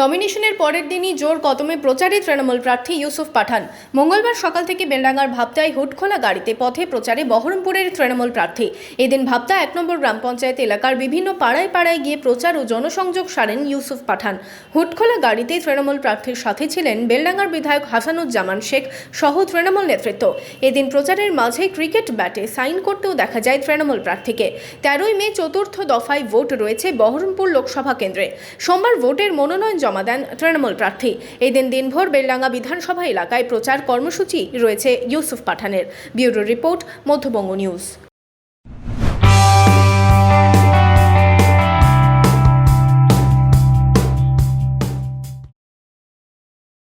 নমিনেশনের পরের দিনই জোর কদমে প্রচারে তৃণমূল প্রার্থী ইউসুফ পাঠান। মঙ্গলবার সকাল থেকে বেলডাঙ্গার ভাবতায় হুটখোলা গাড়িতে পথে প্রচারে বহরমপুরের তৃণমূল প্রার্থী। এদিন ভাবতা এক নম্বর গ্রাম পঞ্চায়েত এলাকার বিভিন্ন পাড়ায় পাড়ায় গিয়ে প্রচার ও জনসংযোগ সারেন ইউসুফ পাঠান। হুটখোলা গাড়িতে তৃণমূল প্রার্থীর সাথে ছিলেন বেলডাঙ্গার বিধায়ক হাসানুজ্জামান শেখ সহ তৃণমূল নেতৃত্ব। এদিন প্রচারের মাঝে ক্রিকেট ব্যাটে সাইন করতেও দেখা যায় তৃণমূল প্রার্থীকে। তেরোই মে চতুর্থ দফায় ভোট রয়েছে বহরমপুর লোকসভা কেন্দ্রে। সোমবার ভোটের মনোনয়ন জমা দেন তৃণমূল প্রার্থী। এই দিন দিনভর বেলডাঙ্গা বিধানসভা এলাকায় প্রচার কর্মসূচি রয়েছে Yusuf পাঠানের। Bureau report Madhyabanga news.